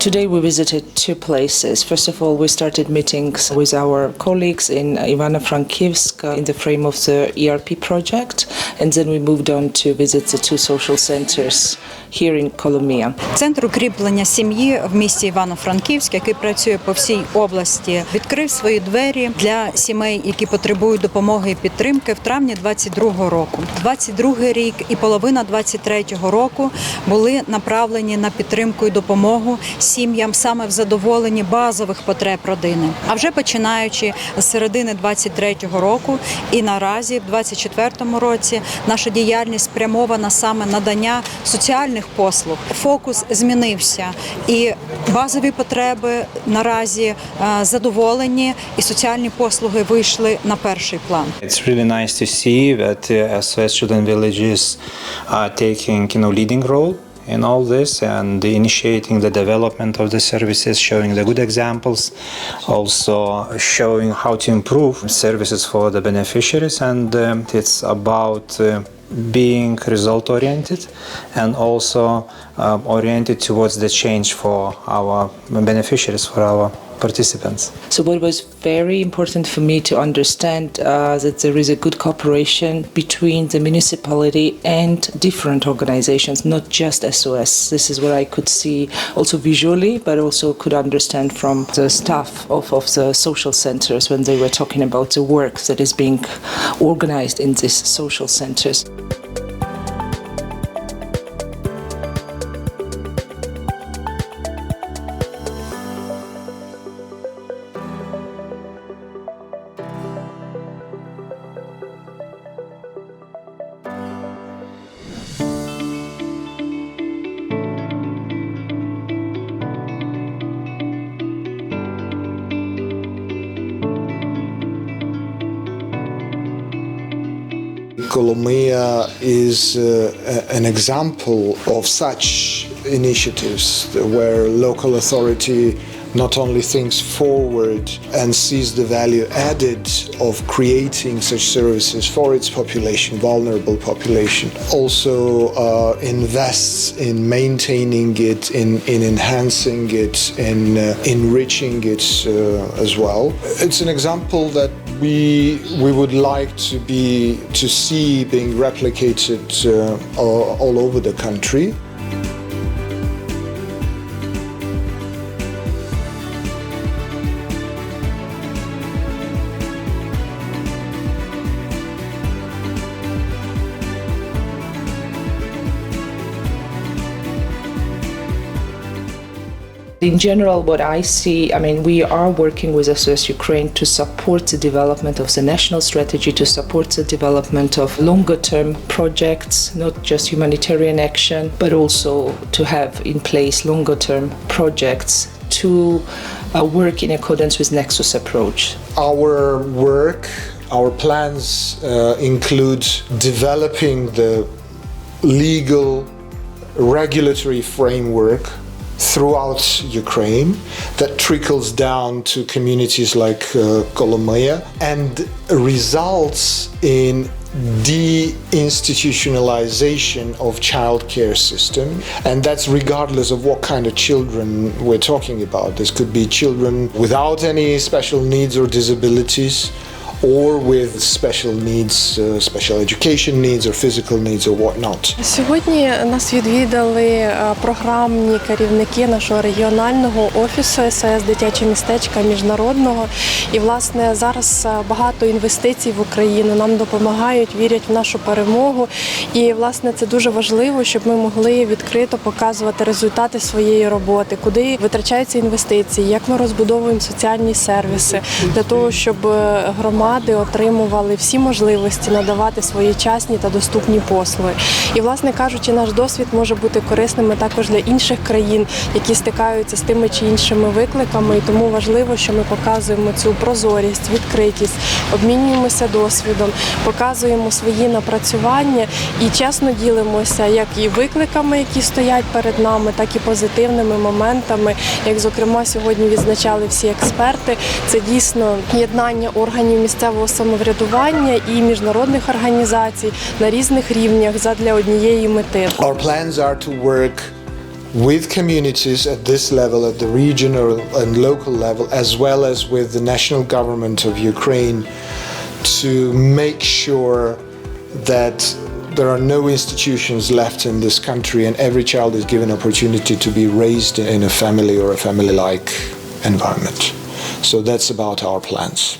Today we visited two places. First of all, we started meetings with our colleagues in Ivano-Frankivsk in the frame of the ERP project, and then we moved on to visit the two social centers here in Kolomia. Центр укріплення сім'ї в місті Івано-Франківськ, який працює по всій області, відкрив свої двері для сімей, які потребують допомоги і підтримки в травні 22-го року. 22-й рік і половина 23-го року були направлені на підтримку і допомогу сім'ям саме в задоволенні базових потреб родини. А вже починаючи з середини 23-го року і наразі, в 24-му році, наша діяльність спрямована саме надання соціальних послуг. Фокус змінився, і базові потреби наразі е, задоволені, і соціальні послуги вийшли на перший план. It's really nice to see that uh, SOS Children Villages are taking you know leading role in all this and initiating the development of the services, showing the good examples, also showing how to improve services for the beneficiaries, and um, it's about. Uh, being result oriented and also um, oriented towards the change for our beneficiaries, for our participants. So, what was very important for me to understand uh, that there is a good cooperation between the municipality and different organizations, not just SOS. This is what I could see also visually, but also could understand from the staff of, of the social centers when they were talking about the work that is being organized in these social centers. Kolomia is uh, an example of such initiatives where local authority not only thinks forward and sees the value added of creating such services for its population, vulnerable population, also uh, invests in maintaining it, in, in enhancing it, in uh, enriching it uh, as well. It's an example that we we would like to be to see being replicated uh, all, all over the country. In general, what I see, I mean, we are working with SOS Ukraine to support the development of the national strategy, to support the development of longer term projects, not just humanitarian action, but also to have in place longer term projects to uh, work in accordance with Nexus approach. Our work, our plans uh, include developing the legal regulatory framework throughout Ukraine that trickles down to communities like uh, Kolomea and results in deinstitutionalization of childcare system. And that's regardless of what kind of children we're talking about. This could be children without any special needs or disabilities or with special needs uh, special education needs or physical needs or whatnot Сьогодні нас відвідали е, програмні керівники нашого регіонального офісу СС дитяче містечка міжнародного. І власне зараз е, багато інвестицій в Україну нам допомагають, вірять в нашу перемогу. І власне це дуже важливо, щоб ми могли відкрито показувати результати своєї роботи, куди витрачаються інвестиції, як ми розбудовуємо соціальні сервіси для того, щоб е, громади отримували всі можливості надавати своєчасні та доступні послуги. І, власне кажучи, наш досвід може бути корисним також для інших країн, які стикаються з тими чи іншими викликами. І тому важливо, що ми показуємо цю прозорість, відкритість, обмінюємося досвідом, показуємо свої напрацювання і чесно ділимося як і викликами, які стоять перед нами, так і позитивними моментами. Як зокрема сьогодні відзначали всі експерти, це дійсно єднання органів місцевого самоврядування і міжнародних організацій на різних рівнях задля однієї мети. Our plans are to work with communities at this level, at the regional and local level, as well as with the national government of Ukraine, to make sure that there are no institutions left in this country and every child is given opportunity to be raised in a family or a family like environment. So that's about our plans.